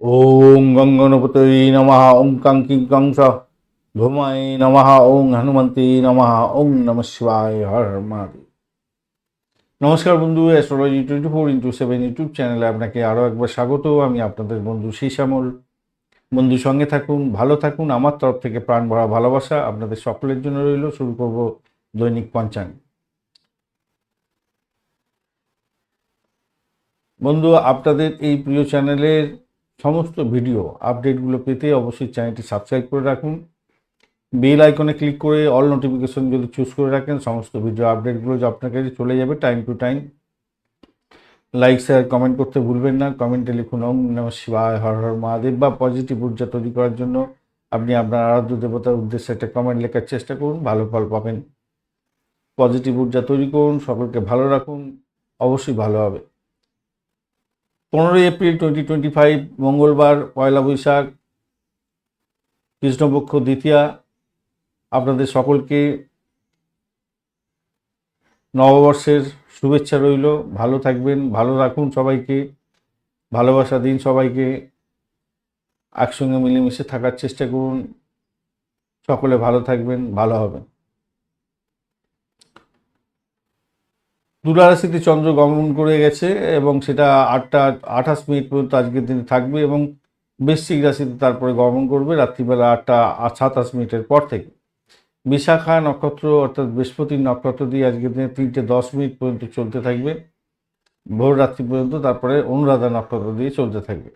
ওং গঙ্গনপতৈ নমঃ ওং কাঙ্কিং কংস ভূমায় নমঃ ওং হনুমন্তে নমঃ ওং নম শিবায় হর নমস্কার বন্ধু astrology twenty four into seven YouTube চ্যানেলে আপনাকে আরও একবার স্বাগত। আমি আপনাদের বন্ধু শ্যামল বন্ধু, সঙ্গে থাকুন, ভালো থাকুন, আমার তরফ থেকে প্রাণ ভরা ভালোবাসা আপনাদের সকলের জন্য রইল। শুরু করব দৈনিক পঞ্চাঙ্গ। বন্ধু, আপনাদের এই প্রিয় চ্যানেলের সমস্ত ভিডিও, আপডেটগুলো পেতে অবশ্যই চ্যানেলটি সাবস্ক্রাইব করে রাখুন। বেল আইকনে ক্লিক করে অল নোটিফিকেশন যদি চুজ করে রাখেন, সমস্ত ভিডিও আপডেটগুলো আপনার কাছে চলে যাবে time to time like share comment করতে ভুলবেন না। কমেন্টে লিখুন, ওম নম শিবায়, হর হর মহাদেব বা পজিটিভ ঊর্জা তৈরি করার জন্য আপনি আপনার আরাধ্য দেবতার উদ্দেশ্যে একটা কমেন্ট লেখার চেষ্টা করুন, ভালো ফল পাবেন। পজিটিভ ঊর্জা তৈরি করুন, সকলকে ভালো রাখুন, অবশ্যই ভালো হবে। পনেরোই এপ্রিল টোয়েন্টি টোয়েন্টি ফাইভ মঙ্গলবার, পয়লা বৈশাখ, কৃষ্ণপক্ষ দ্বিতীয়া, আপনাদের সকলকে নববর্ষের শুভেচ্ছা রইল। ভালো থাকবেন, ভালো রাখুন সবাইকে, ভালোবাসা দিন সবাইকে, একসঙ্গে মিলেমিশে থাকার চেষ্টা করুন। সকলে ভালো থাকবেন, ভালো হবে তুলা রাশিতে চন্দ্র গমন করে গেছে এবং সেটা আটটা, আঠাশ মিনিট পর্যন্ত আজকের দিনে থাকবে এবং বৃশ্চিক রাশিতে তারপরে গমন করবে রাত্রিবেলা আটটা সাতাশ মিনিটের পর থেকে। বিশাখা নক্ষত্র অর্থাৎ বৃহস্পতির নক্ষত্র দিয়ে আজকের দিনে তিনটে দশ মিনিট পর্যন্ত চলতে থাকবে। ভোর রাত্রি পর্যন্ত তারপরে অনুরাধা নক্ষত্র দিয়ে চলতে থাকবে।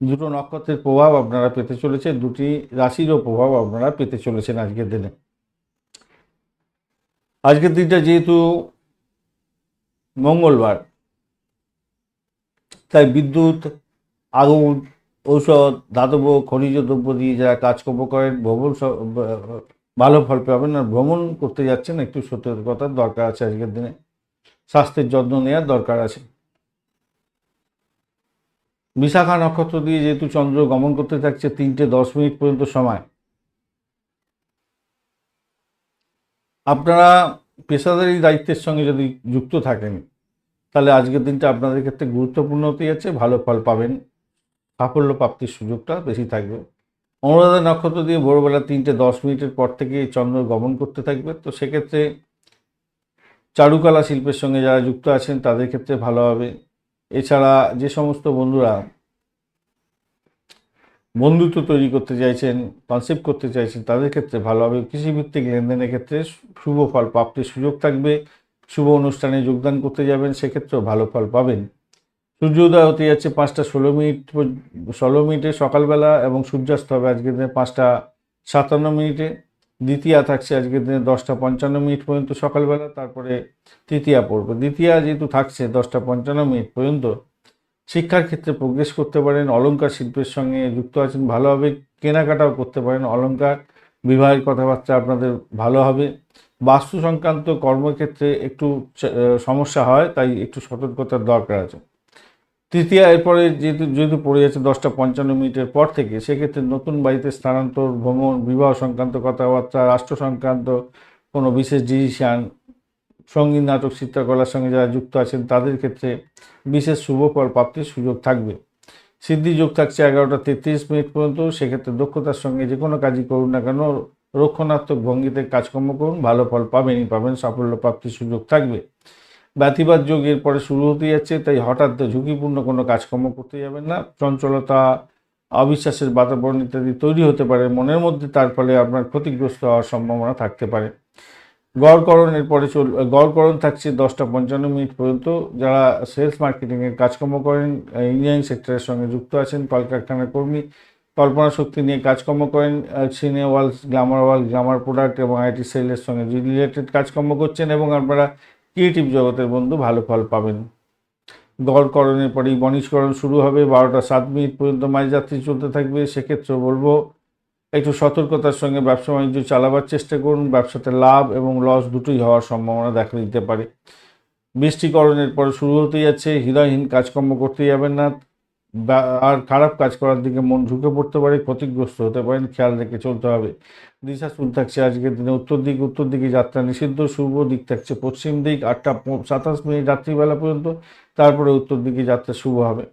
দুটো নক্ষত্রের প্রভাব আপনারা পেতে চলেছে দুটি রাশিরও প্রভাব আপনারা পেতে চলেছেন আজকের দিনে। আজকের দিনটা যেহেতু মঙ্গলবার। তাই বিদ্যুৎ, আগুন, ঔষধ, ধাতব খনিজ দ্রব্য দিয়ে যারা কাজকর্ম করেন, ভ্রমণ ভালো ফল পাবেন আর ভ্রমণ করতে যাচ্ছেন একটু সতর্কতার দরকার আছে আজকের দিনে। স্বাস্থ্যের যত্ন নেওয়ার দরকার আছে। বিশাখা নক্ষত্র দিয়ে যেহেতু চন্দ্র গমন করতে থাকছে তিনটে দশ মিনিট পর্যন্ত সময়। আপনারা পেশাদারি দায়িত্বের সঙ্গে যদি যুক্ত থাকেন, তাহলে আজকের দিনটা আপনাদের ক্ষেত্রে গুরুত্বপূর্ণ হতে যাচ্ছে, ভালো ফল পাবেন, সাফল্য প্রাপ্তির সুযোগটা বেশি থাকবে। অনুরাধা নক্ষত্র দিয়ে ভোরবেলা তিনটে দশ মিনিটের পর থেকে চন্দ্র গমন করতে থাকবে, তো সেক্ষেত্রে চারুকলা শিল্পের সঙ্গে যারা যুক্ত আছেন, তাদের ক্ষেত্রে ভালো হবে। এছাড়া যে সমস্ত বন্ধুরা বন্ধুত্ব তৈরি করতে চাইছেন কনসেপ্ট করতে চাইছেন, তাদের ক্ষেত্রে ভালো হবে। কৃষিভিত্তিক লেনদেনের ক্ষেত্রে শুভ ফল প্রাপ্তির সুযোগ থাকবে, শুভ অনুষ্ঠানে যোগদান করতে যাবেন, সেক্ষেত্রেও ভালো ফল পাবেন। সূর্যোদয় হতে যাচ্ছে পাঁচটা ষোলো মিনিট ষোলো মিনিটে সকালবেলা এবং সূর্যাস্ত হবে আজকের দিনে পাঁচটা সাতান্ন মিনিটে। দ্বিতীয়া থাকছে আজকের দিনে দশটা পঞ্চান্ন মিনিট পর্যন্ত সকালবেলা, তারপরে তৃতীয়া পড়বে দ্বিতীয়া যেহেতু থাকছে দশটা পঞ্চান্ন মিনিট পর্যন্ত শিক্ষার ক্ষেত্রে প্রোগ্রেস করতে পারেন, অলংকার শিল্পের সঙ্গে যুক্ত আছেন ভালোভাবে কেনাকাটাও করতে পারেন অলঙ্কার বিবাহের কথাবার্তা আপনাদের ভালো হবে। বাস্তু সংক্রান্ত কর্মক্ষেত্রে একটু সমস্যা হয়, তাই একটু সতর্কতার দরকার আছে। তৃতীয়, এরপরে যেহেতু যেহেতু পড়ে যাচ্ছে দশটা পঞ্চান্ন মিনিটের পর থেকে, সেক্ষেত্রে নতুন বাড়িতে স্থানান্তর, ভ্রমণ, বিবাহ সংক্রান্ত কথাবার্তা, রাষ্ট্র সংক্রান্ত কোনো বিশেষ ডিসিশান সংগীত, নাটক, চিত্রকলার সঙ্গে যারা যুক্ত আছেন, তাদের ক্ষেত্রে বিশেষ শুভ ফল, প্রাপ্তির সুযোগ থাকবে। সিদ্ধি যোগ থাকছে এগারোটা তেত্রিশ মিনিট পর্যন্ত। সেক্ষেত্রে দক্ষতার সঙ্গে যে কোনো কাজই করুন না কেন, রক্ষণাত্মক ভঙ্গিতে কাজকর্ম করুন, ভালো ফল পাবেনই পাবেন, সাফল্য, প্রাপ্তির সুযোগ থাকবে। ব্যতিবাদ যোগ এরপরে শুরু হতে যাচ্ছে, তাই হঠাৎ ঝুঁকিপূর্ণ কোনো কাজকর্ম করতে যাবেন না। চঞ্চলতা, অবিশ্বাসের বাতাবরণ ইত্যাদি তৈরি হতে পারে মনের মধ্যে, তার ফলে আপনার ক্ষতিগ্রস্ত হওয়ার সম্ভাবনা থাকতে পারে। গড়করণের পরে চল, গড়করণ থাকছে দশটা পঞ্চান্ন মিনিট পর্যন্ত। যারা সেলস মার্কেটিংয়ের কাজকর্ম করেন ইঞ্জিনিয়ারিং সেক্টরের সঙ্গে যুক্ত আছেন, কলকারখানার কর্মী, কল্পনা শক্তি নিয়ে কাজকর্ম করেন cine walls glamour wall glamour product এবং আইটি সেলের সঙ্গে রিলেটেড কাজকর্ম করছেন এবং আপনারা ক্রিয়েটিভ জগতের বন্ধু ভালো ফল পাবেন। গড়করণের পরেই বনিশকরণ শুরু হবে, বারোটা সাত মিনিট পর্যন্ত মাঝযাত্রী চলতে থাকবে। সেক্ষেত্রে বলব একটু সতর্কতার সঙ্গে ব্যবসা বাণিজ্য চালাবার চেষ্টা করুন। ব্যবসাতে লাভ এবং লস দুটোই হওয়ার সম্ভাবনা দেখা দিতে পারে। বৃষ্টিকরণের পরে শুরু হতে যাচ্ছে, হৃদয়হীন কাজকর্ম করতে যাবেন না। আর খারাপ কাজ করার দিকে মন ঝুঁকে পড়তে পারে, ক্ষতিগ্রস্ত হতে পারেন, খেয়াল রেখে চলতে হবে। দিশা শুরু থাকছে আজকের দিনে উত্তর দিক, উত্তর দিকে যাত্রা নিষিদ্ধ, শুভ দিক থাকছে পশ্চিম দিক, আটটা সাতাশ মিনিট রাত্রিবেলা পর্যন্ত, তারপরে উত্তর দিকে যাত্রা শুভ হবে।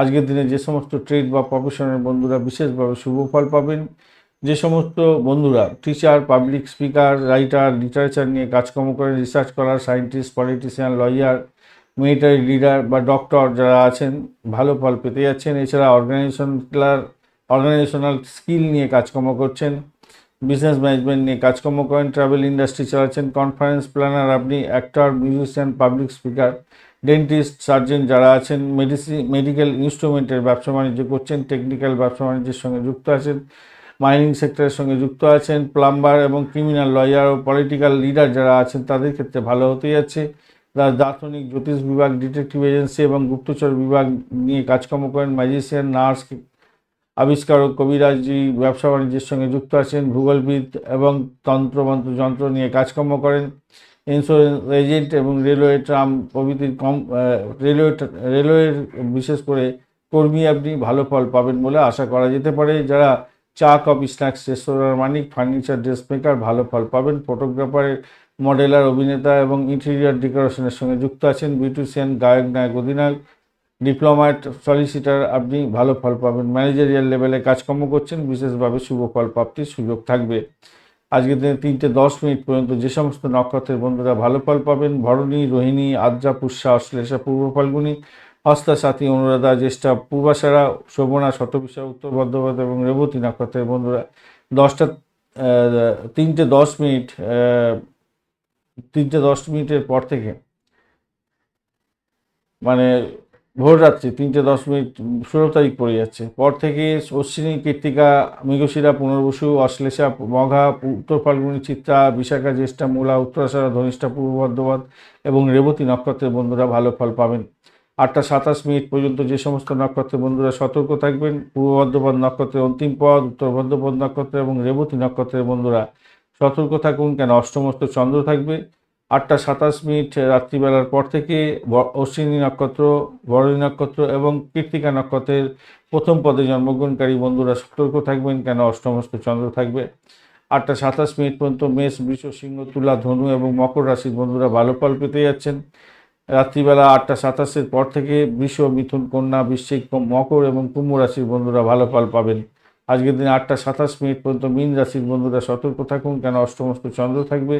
আজকের দিনে যে সমস্ত ট্রেড বা প্রফেশনের বন্ধুরা বিশেষভাবে শুভ ফল পাবেন। যে সমস্ত বন্ধুরা teacher public speaker writer literature নিয়ে কাজকর্ম করে রিসার্চ করার scientist politician lawyer military leader বা ডক্টর যারা আছেন, ভালো ফল পেতে যাচ্ছেন। এছাড়া অর্গানাইজেশনাল অর্গানাইজেশনাল স্কিল নিয়ে কাজকর্ম করছেন বিজনেস ম্যানেজমেন্ট নিয়ে কাজকর্ম করেন ট্রাভেল ইন্ডাস্ট্রি চালাচ্ছেন কনফারেন্স প্ল্যানার আপনি actor musician public speaker dentist surgeon যারা আছেন মেডিসিন মেডিকেল ইনস্ট্রুমেন্টের ব্যবসা বাণিজ্য করছেন টেকনিক্যাল ব্যবসা বাণিজ্যের সঙ্গে যুক্ত আছেন। মাইনিং সেক্টরের সঙ্গে যুক্ত আছেন প্লাম্বার এবং ক্রিমিনাল লয়ার ও পলিটিক্যাল লিডার যারা আছেন, তাদের ক্ষেত্রে ভালো হতে যাচ্ছে। যারা দার্শনিক, জ্যোতিষ বিভাগ ডিটেকটিভ এজেন্সি এবং গুপ্তচর বিভাগ নিয়ে কাজকর্ম করেন ম্যাজিশিয়ান নার্স আবিষ্কারক কবিরাজি ব্যবসা বাণিজ্যের সঙ্গে যুক্ত আছেন, ভূগোলবিদ এবং তন্ত্রমন্ত্র যন্ত্র নিয়ে কাজকর্ম করেন। ইন্স্যুরেন্স এজেন্ট এবং রেলওয়ে ট্রাম প্রভৃতির কম রেলওয়ে রেলওয়ের বিশেষ করে কর্মী আপনি ভালো ফল পাবেন বলে আশা করা যেতে পারে। যারা চা, কফি, স্ন্যাক্স, রেস্তোরাঁর মালিক, ফার্নিচার ড্রেস মেকার ভালো ফল পাবেন। ফটোগ্রাফারের মডেলার, অভিনেতা এবং ইন্টেরিয়ার ডেকোরেশনের সঙ্গে যুক্ত আছেন বিউটিশিয়ান, গায়ক, নায়ক, অধিনায়ক, ডিপ্লোমাট, সলিসিটার। আপনি ভালো ফল পাবেন। ম্যানেজারিয়াল লেভেলে কাজকর্ম করছেন, বিশেষভাবে শুভ ফল প্রাপ্তির সুযোগ থাকবে। আজকের দিনে তিনটে দশ মিনিট পর্যন্ত যে সমস্ত নক্ষত্রের বন্ধুরা ভালো ফল পাবেন, ভরণী, রোহিণী, আদ্রা, পুষ্যা, অশ্লেষা, পূর্ব ফাল্গুনী হস্তা সাথী অনুরাধা, জ্যেষ্ঠা পূর্বাশারা, শোভনা, শতবিশা, উত্তর বর্ধমান এবং রেবতী নক্ষত্রের বন্ধুরা। দশটা তিনটে দশ মিনিট তিনটে দশ মিনিটের পর থেকে মানে ভোর রাত্রি তিনটে দশ মিনিট, ষোলো তারিখ পড়ে যাচ্ছে। পর থেকে অশ্বিনী কৃত্তিকা মৃগশিরা, পুনর্বসু, অশ্লেষা, মঘা, উত্তর ফাল্গুনী, চিত্রা, বিশাখা, জ্যেষ্ঠা, মূলা উত্তরাষাঢ়া ধনিষ্ঠা, পূর্ব বর্ধমান এবং রেবতী নক্ষত্রের বন্ধুরা ভালো ফল পাবেন। আটটা সাতাশ মিনিট পর্যন্ত যে সমস্ত নক্ষত্রের বন্ধুরা সতর্ক থাকবেন, পূর্ব বর্ধমান নক্ষত্রের অন্তিম পদ উত্তর বর্ধমান নক্ষত্র এবং রেবতী নক্ষত্রের বন্ধুরা সতর্ক থাকুন কেন? অষ্টমস্ত চন্দ্র থাকবে। আটটা সাতাশ মিনিট রাত্রিবেলার পর থেকে অশ্বিনী নক্ষত্র, বরণী নক্ষত্র এবং কৃত্তিকা নক্ষত্রের প্রথম পদে জন্মগ্রহণকারী বন্ধুরা সতর্ক থাকবেন কেন? অষ্টমস্ত চন্দ্র থাকবে। আটটা সাতাশ মিনিট পর্যন্ত মেষ, বৃষ, সিংহ, তুলা, ধনু এবং মকর রাশির বন্ধুরা ভালো ফল পেতে যাচ্ছেন। রাত্রিবেলা আটটা সাতাশের পর থেকে বৃষ, মিথুন, কন্যা, বৃশ্চিক, মকর এবং কুম্ভ রাশির বন্ধুরা ভালো ফল পাবেন। আজকের দিনে আটটা সাতাশ মিনিট পর্যন্ত মীন রাশির বন্ধুরা সতর্ক থাকুন, কেন অষ্টমস্ত চন্দ্র থাকবে।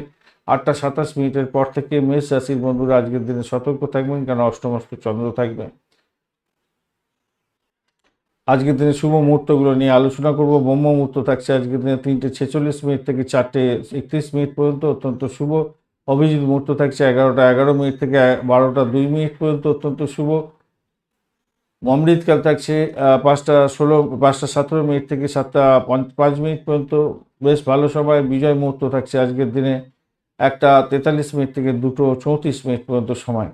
আটটা সাতাশ মিনিটের পর থেকে মেষ রাশির বন্ধুরা আজকের দিনে সতর্ক থাকবেন, কেন অষ্টমস্ত চন্দ্র থাকবে। আজকের দিনে শুভ মুহূর্তগুলো নিয়ে আলোচনা করব। ব্রহ্ম মুহূর্ত থাকছে আজকের দিনে তিনটে ছেচল্লিশ মিনিট থেকে চারটে একত্রিশ মিনিট পর্যন্ত অত্যন্ত শুভ। অভিজিৎ মুহূর্ত থাকছে এগারোটা এগারো মিনিট থেকে বারোটা দুই মিনিট পর্যন্ত অত্যন্ত শুভ। অমৃতকাল থাকছে পাঁচটা ষোলো, পাঁচটা সতেরো মিনিট থেকে সাতটা পাঁচ মিনিট পর্যন্ত। বেশ ভালো সময়, বিজয় মুহূর্ত থাকছে আজকের দিনে। একটা তেতাল্লিশ মিনিট থেকে দুটো চৌত্রিশ মিনিট পর্যন্ত সময়।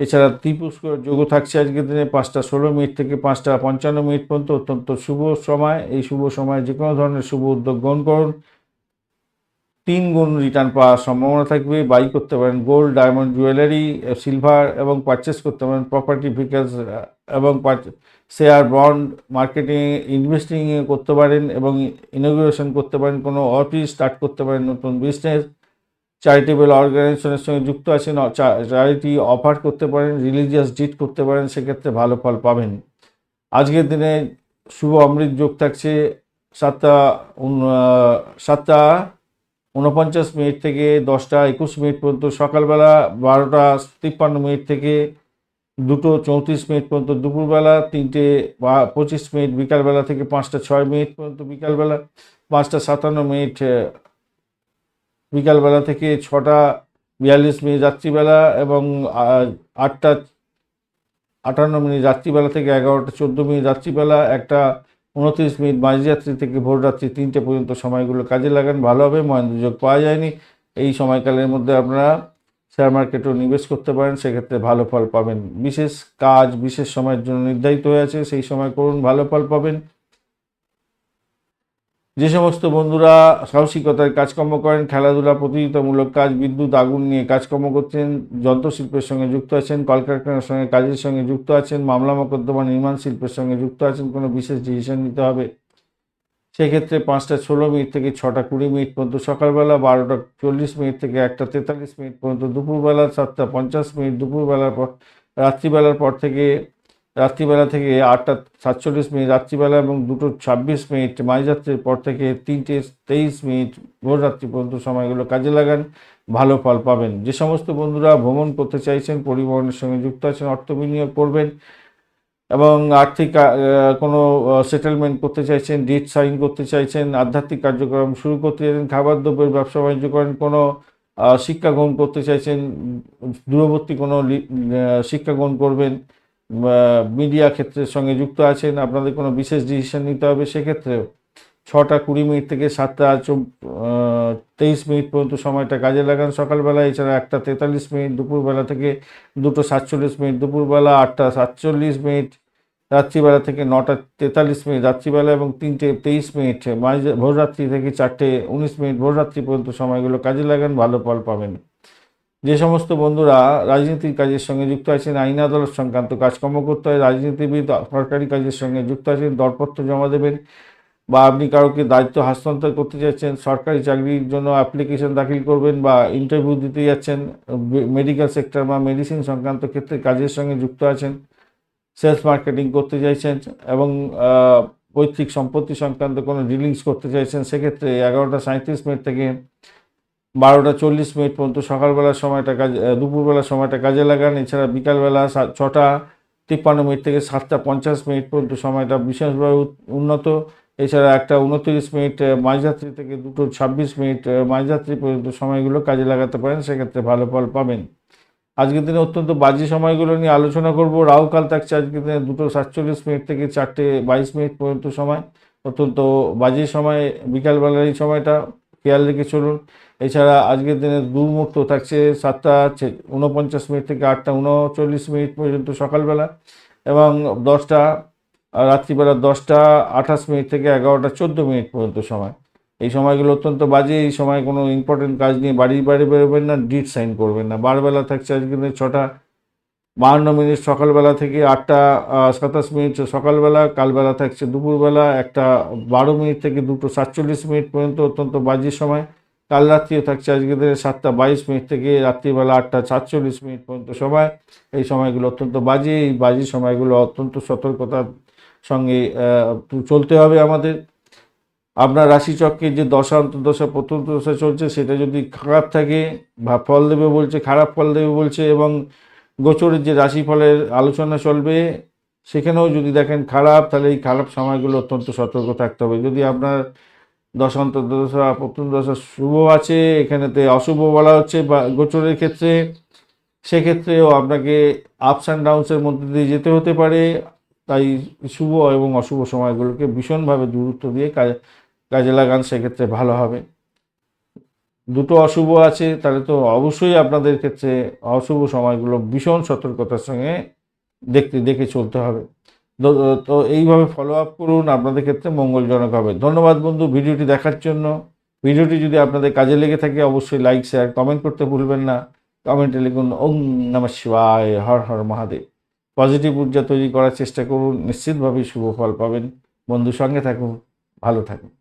এছাড়া ত্রিপুষ্কর যোগ থাকছে আজকের দিনে পাঁচটা ষোলো মিনিট থেকে পাঁচটা পঞ্চান্ন মিনিট পর্যন্ত অত্যন্ত শুভ সময়। এই শুভ সময়ে যে কোনো ধরনের শুভ উদ্যোগ গ্রহণ করুন। তিন গুণ রিটার্ন পাওয়ার সম্ভাবনা থাকবে। বাই করতে পারেন গোল্ড ডায়মন্ড জুয়েলারি সিলভার এবং পারচেস করতে পারেন প্রপার্টি ভিকেলস এবং শেয়ার বন্ড মার্কেটিং ইনভেস্টিং করতে পারেন এবং ইনোগ্রেশন করতে পারেন। কোনো অফিস স্টার্ট করতে পারেন নতুন বিজনেস চ্যারিটেবল অর্গানাইজেশনের সঙ্গে যুক্ত আছেন চ্যারিটি অফার করতে পারেন রিলিজিয়াস ডিট করতে পারেন, সেক্ষেত্রে ভালো ফল পাবেন। আজকের দিনে শুভ অমৃত যোগ থাকছে। সাতটা সাতটা উনপঞ্চাশ মিনিট থেকে দশটা একুশ মিনিট পর্যন্ত, সকালবেলা বারোটা তিপ্পান্ন মিনিট থেকে দুটো চৌত্রিশ মিনিট পর্যন্ত, দুপুরবেলা তিনটে বা পঁচিশ মিনিট, বিকালবেলা থেকে পাঁচটা ছয় মিনিট পর্যন্ত, বিকালবেলা পাঁচটা সাতান্ন মিনিট বিকালবেলা থেকে ছটা বিয়াল্লিশ মিনিট রাত্রিবেলা এবং আটটা আটান্ন মিনিট রাত্রিবেলা থেকে এগারোটা চোদ্দ মিনিট রাত্রিবেলা, একটা উনত্রিশ মিনিট মাঝরাত্রি থেকে ভোররাত্রি তিনটে পর্যন্ত সময়গুলো কাজে লাগান, ভালোভাবে মহেন্দ্রযোগ পাওয়া যায়নি। এই সময়কালের মধ্যে আপনারা শেয়ার মার্কেটেও নিবেশ করতে পারেন, সেক্ষেত্রে ভালো ফল পাবেন। বিশেষ কাজ, বিশেষ সময়ের জন্য নির্ধারিত হয়ে আছে, সেই সময় করুন, ভালো ফল পাবেন। যে সমস্ত বন্ধুরা সাহসিকতার কাজকর্ম করেন, খেলাধুলা, প্রতিযোগিতামূলক কাজ, বিদ্যুৎ, আগুন নিয়ে কাজকর্ম করছেন, যন্ত্রশিল্পের সঙ্গে যুক্ত আছেন, কলকারখানার সঙ্গে, কাজের সঙ্গে যুক্ত আছেন, মামলা মোকদ্দমা, নির্মাণ শিল্পের সঙ্গে যুক্ত আছেন, কোনো বিশেষ ডিসিশন নিতে হবে। সেক্ষেত্রে পাঁচটা ষোলো মিনিট থেকে ছটা কুড়ি মিনিট পর্যন্ত সকালবেলা, বারোটা চল্লিশ মিনিট থেকে একটা তেতাল্লিশ মিনিট পর্যন্ত দুপুরবেলা, সাতটা পঞ্চাশ মিনিট দুপুরবেলার পর, রাত্রিবেলার পর থেকে রাত্রিবেলা থেকে আটটা সাতচল্লিশ মিনিট, রাত্রিবেলা এবং দুটো ছাব্বিশ মিনিট, মাঝরাত্রির পর থেকে তিনটে তেইশ মিনিট ভোর রাত্রি পর্যন্ত সময়গুলো কাজে লাগান, ভালো ফল পাবেন। যে সমস্ত বন্ধুরা ভ্রমণ করতে চাইছেন, পরিবহনের সঙ্গে যুক্ত আছেন, অর্থ বিনিয়োগ করবেন এবং আর্থিক কোনো সেটেলমেন্ট করতে চাইছেন ডিট সাইন করতে চাইছেন, আধ্যাত্মিক কার্যক্রম শুরু করতে চাইছেন, খাবার দ্রব্যের ব্যবসা বাণিজ্য করেন, কোনো শিক্ষা গ্রহণ করতে চাইছেন, দূরবর্তী কোনো শিক্ষা গ্রহণ করবেন মিডিয়া ক্ষেত্রের সঙ্গে যুক্ত আছেন, আপনাদের কোনো বিশেষ ডিসিশন নিতে হবে সেক্ষেত্রেও? ছটা কুড়ি মিনিট থেকে সাতটা তেইশ মিনিট পর্যন্ত সময়টা কাজে লাগান। সকালবেলা, এছাড়া একটা তেতাল্লিশ মিনিট, দুপুরবেলা থেকে দুটো সাতচল্লিশ মিনিট, দুপুরবেলা আটটা সাতচল্লিশ মিনিট, রাত্রিবেলা থেকে নটা তেতাল্লিশ মিনিট, রাত্রিবেলা এবং তিনটে তেইশ মিনিট ভোররাত্রি থেকে চারটে উনিশ মিনিট, ভোররাত্রি পর্যন্ত সময়গুলো কাজে লাগান, ভালো ফল পাবেন। যে সমস্ত বন্ধুরা রাজনীতির কাজের সঙ্গে যুক্ত আছেন, আইন আদালত সংক্রান্ত কাজকর্ম করতে হয়, রাজনীতিবিদ, সরকারি কাজের সঙ্গে যুক্ত আছেন, দরপত্র জমা দেবেন বা আপনি কাউকে দায়িত্ব হস্তান্তর করতে যাচ্ছেন, সরকারি চাকরির জন্য অ্যাপ্লিকেশন দাখিল করবেন বা ইন্টারভিউ দিতে যাচ্ছেন মেডিকেল সেক্টর বা মেডিসিন সংক্রান্ত ক্ষেত্রে কাজের সঙ্গে যুক্ত আছেন সেলস মার্কেটিং করতে চাইছেন এবং পৈতৃক সম্পত্তি সংক্রান্ত কোনো ডিলিংস করতে চাইছেন সেক্ষেত্রে এগারোটা সাঁত্রিশ মিনিট থেকে বারোটা চল্লিশ মিনিট পর্যন্ত সকালবেলার সময়টা কাজে দুপুরবেলার সময়টা কাজে লাগান। এছাড়া বিকালবেলা ছটা তিপ্পান্ন মিনিট থেকে সাতটা পঞ্চাশ মিনিট পর্যন্ত সময়টা বিশেষভাবে উন্নত। এছাড়া একটা উনত্রিশ মিনিট আহ, মাঝরাত্রি থেকে দুটো ছাব্বিশ মিনিট আহ, মাঝরাত্রি পর্যন্ত সময়গুলো কাজে লাগাতে পারেন। সেক্ষেত্রে ভালো ফল পাবেন। আজকের দিনে অত্যন্ত বাজে সময়গুলো নিয়ে আলোচনা করব। রাহুকাল থাকছে আজকের দিনে দুটো সাতচল্লিশ মিনিট থেকে চারটে বাইশ মিনিট পর্যন্ত সময়। অত্যন্ত বাজে সময় বিকালবেলার এই সময়টা। খেয়াল রেখে চলুন। এছাড়া আজকের দিনে দুর্মুক্ত থাকছে সাতটা উনপঞ্চাশ মিনিট থেকে আটটা উনচল্লিশ মিনিট পর্যন্ত সকালবেলা এবং দশটা রাত্রিবেলা দশটা আঠাশ মিনিট থেকে এগারোটা চোদ্দ মিনিট পর্যন্ত সময়। এই সময়গুলো অত্যন্ত বাজে, এই সময় কোনো ইম্পর্টেন্ট কাজ নিয়ে বাড়ি বাইরে বেরোবেন না ডিট সাইন করবেন না। বারবেলা থাকছে আজকে দিনে ছটা বাহান্ন মিনিট সকালবেলা থেকে আটটা সাতাশ মিনিট সকালবেলা, কালবেলা থাকছে দুপুরবেলা, একটা বারো মিনিট থেকে দুটো সাতচল্লিশ মিনিট পর্যন্ত অত্যন্ত বাজে সময়। কাল রাত্রিও থাকছে, আজকে দিনে সাতটা বাইশ মিনিট থেকে রাত্রিবেলা আটটা সাতচল্লিশ মিনিট পর্যন্ত সময়। এই সময়গুলো অত্যন্ত বাজে, এই বাজি সময়গুলো অত্যন্ত সতর্কতার সঙ্গে চলতে হবে আমাদের। আপনার রাশিচক্রের যে দশা, অন্তর্দশা প্রথম দশা চলছে, সেটা যদি খারাপ থাকে, বা ফল দেবে বলছে, খারাপ ফল দেবে বলছে, এবং গোচরের যে রাশিফলের আলোচনা চলবে, সেখানেও যদি দেখেন খারাপ, তাহলে এই খারাপ সময়গুলো অত্যন্ত সতর্ক থাকতে হবে। যদি আপনার দশা অন্তর্দশা প্রথম দশা শুভ আছে, এখানেতে অশুভ বলা হচ্ছে বা গোচরের ক্ষেত্রে, সেক্ষেত্রেও আপনাকে আপস অ্যান্ড ডাউনসের মধ্যে দিয়ে যেতে হতে পারে। তাই শুভ এবং অশুভ সময়গুলোকে ভীষণভাবে দূরত্ব দিয়ে কাজে কাজে লাগান, সেক্ষেত্রে ভালো হবে। দুটো অশুভ আছে, তাহলে তো অবশ্যই আপনাদের ক্ষেত্রে অশুভ সময়গুলো ভীষণ সতর্কতার সঙ্গে দেখতে, দেখে চলতে হবে। তো- এইভাবে ফলো আপ করুন, আপনাদের ক্ষেত্রে মঙ্গলজনক হবে। ধন্যবাদ বন্ধু, ভিডিওটি দেখার জন্য। ভিডিওটি যদি আপনাদের কাজে লেগে থাকে, অবশ্যই লাইক শেয়ার কমেন্ট করতে ভুলবেন না। কমেন্টে লিখুন ওম নমঃ শিবায়, হর হর মহাদেব। পজিটিভ ঊর্জা তৈরি করার চেষ্টা করুন নিশ্চিতভাবেই শুভ ফল পাবেন। বন্ধুর সঙ্গে থাকুন, ভালো থাকুন।